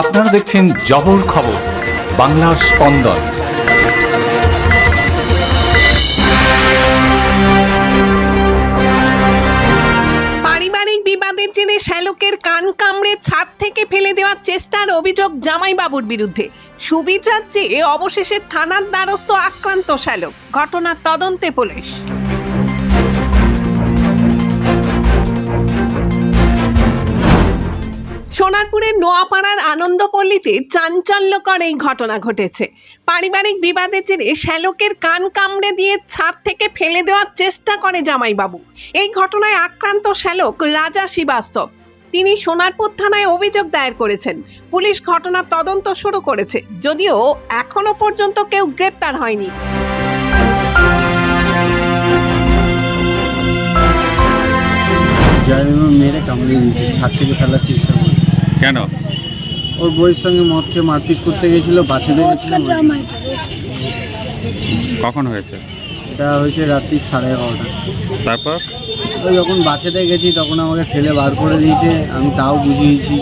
আপনারা দেখছেন জবর খবর, বাংলার স্পন্দন। পারিবারিক বিবাদের জেরে শ্যালকের কান কামড়ে ছাদ থেকে ফেলে দেওয়ার চেষ্টার অভিযোগ জামাইবাবুর বিরুদ্ধে। সুবিচার চেয়ে অবশেষে থানার দ্বারস্থ আক্রান্ত শ্যালক। ঘটনার তদন্তে পুলিশ। সোনারপুরের নোয়াপাড়ার আনন্দপল্লীতে চাঞ্চল্যকর এই ঘটনা ঘটেছে। পারিবারিক বিবাদের জেরে শ্যালকের কান কামড়ে দিয়ে ছাদ থেকে ফেলে দেওয়ার চেষ্টা করে জামাইবাবু। এই ঘটনায় আক্রান্ত শ্যালক রাজা শ্রীবাস্তব। তিনি সোনারপুর থানায় অভিযোগ দায়ের করেছেন। পুলিশ ঘটনার তদন্ত শুরু করেছে। যদিও এখনও পর্যন্ত কেউ গ্রেপ্তার হয়নি। মেরে কামড়িয়ে দিয়েছে। ছাদ থেকে ফেলার চেষ্টা কেন? ওর বইয়ের সঙ্গে মদ খেয়ে মারপিট করতে গেছিল বাঁচাতে গেছিল কখন হয়েছে? এটা হয়েছে রাত্রি সাড়ে এগারোটা। তারপর? ওই যখন বাঁচাতে গেছি তখন আমাকে ঠেলে বার করে দিয়েছে আমি তাও বুঝিয়েছি।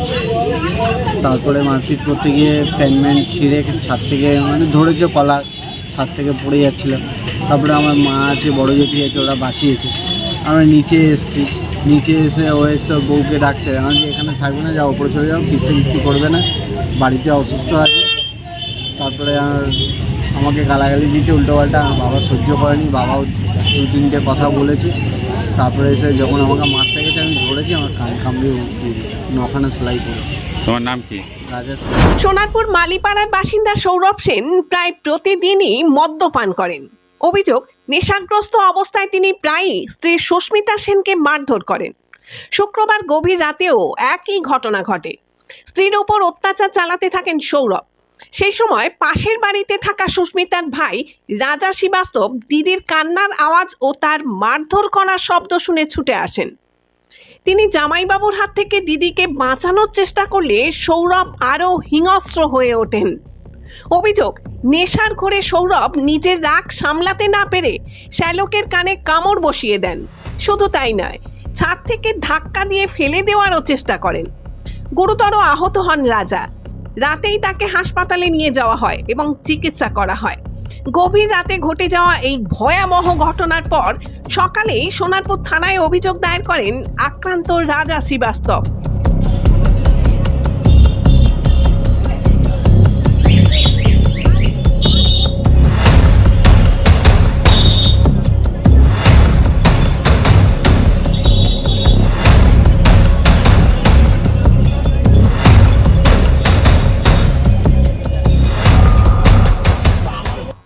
তারপরে মারপিট করতে গিয়ে প্যান্টম্যান্ট ছিঁড়ে ছাদ থেকে মানে ধরেছে কলার ছাদ থেকে পড়ে যাচ্ছিলাম তারপরে আমার মা আছে বড় জেঠি আছে ওরা বাঁচিয়েছে। আমরা নিচে এসেছি। নিচে এসে ও এসে বউকে ডাকতে। আমি যে এখানে থাকবে না যা ওপরে চলে যাও কিস্তি কিস্তি করবে না। বাড়িতে অসুস্থ আছে। তারপরে আমাকে গালাগালি দিতে উল্টো পাল্টা আমার বাবা সহ্য করেনি। বাবাও দু তিনটে কথা বলেছে। তারপরে এসে যখন আমাকে মারতে গেছে আমি ধরেছি আমার কান দিয়েছে। নখানা সেলাই করে তোমার নাম কি? সোনারপুর মালিপাড়ার বাসিন্দা সৌরভ সেন প্রায় প্রতিদিনই মদ্যপান করেন। অভিযোগ, নেশাগ্রস্ত অবস্থায় তিনি প্রায়ই স্ত্রী সুস্মিতা সেনকে মারধর করেন। শুক্রবার গভীর রাতেও একই ঘটনা ঘটে। স্ত্রীর ওপর অত্যাচার চালাতে থাকেন সৌরভ। সেই সময় পাশের বাড়িতে থাকা সুস্মিতার ভাই রাজা শ্রীবাস্তব দিদির কান্নার আওয়াজ ও তার মারধর করার শব্দ শুনে ছুটে আসেন। তিনি জামাইবাবুর হাত থেকে দিদিকে বাঁচানোর চেষ্টা করলে সৌরভ আরও হিংস্র হয়ে ওঠেন। অভিযোগ, নেশার ঘরে সৌরভ নিজের রাগ সামলাতে না পেরে শ্যালকের কানে কামড় বসিয়ে দেন। শুধু তাই নয়, ছাদ থেকে ধাক্কা দিয়ে ফেলে দেওয়ারও চেষ্টা করেন। গুরুতর আহত হন রাজা। রাতেই তাকে হাসপাতালে নিয়ে যাওয়া হয় এবং চিকিৎসা করা হয়। গভীর রাতে ঘটে যাওয়া এই ভয়াবহ ঘটনার পর সকালেই সোনারপুর থানায় অভিযোগ দায়ের করেন আক্রান্ত রাজা শ্রীবাস্তব।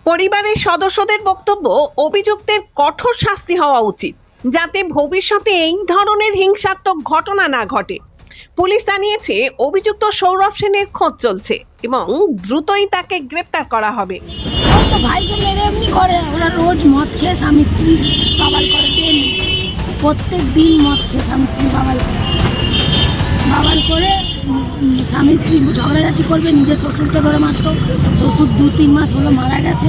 পরিবারের সদস্যদের বক্তব্য, অভিযুক্তের কঠোর শাস্তি হওয়া উচিত। যাতে ভবিষ্যতে এই ধরনের হিংসাত্মক ঘটনা না ঘটে। পুলিশ জানিয়েছে, অভিযুক্ত সৌরভ সেনের খোঁজ চলছে এবং দ্রুতই তাকে গ্রেপ্তার করা হবে। ভাইকে মেরে এমনি করে, ওরা রোজ মদ খেয়ে স্বামী স্ত্রী বাবাল করে প্রত্যেক দিন মদ খেয়ে স্বামী স্ত্রী বাবাল বাবাল করে স্বামী স্ত্রী ঝগড়াঝাটি করবে, নিজের শ্বশুরকে ধরে মারতো। শ্বশুর দু তিন মাস হলো মারা গেছে।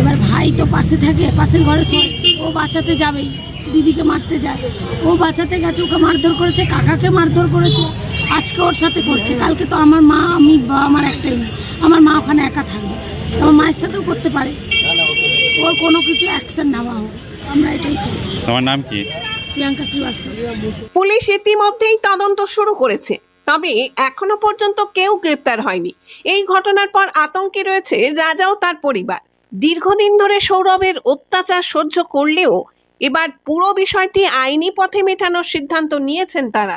এবার ভাই তো পাশে থাকে, পাশের ঘরে শোয় ও বাঁচাতে যাবেই, দিদিকে মারতে যায়। ও বাঁচাতে গেছে, ওকে মারধর করেছে, কাকাকে মারধর করেছে, আজকে ওর সাথে করছে, কালকে তো আমার মা, আমি, বা আমার একটাই। আমার মা ওখানে একা থাকবে। আমার মায়ের সাথেও করতে পারে। ওর কোনো কিছু অ্যাকশন নেওয়া হোক, আমরা এটাই চাই। তোমার নাম কি? পুলিশ ইতিমধ্যেই তদন্ত শুরু করেছে, তবে এখনও পর্যন্ত কেউ গ্রেপ্তার হয়নি। এই ঘটনার পর আতঙ্কে রয়েছে রাজা ও তার পরিবার। দীর্ঘদিন ধরে সৌরভের অত্যাচার সহ্য করলেও এবার পুরো বিষয়টি আইনি পথে মেটানোর সিদ্ধান্ত নিয়েছেন তারা।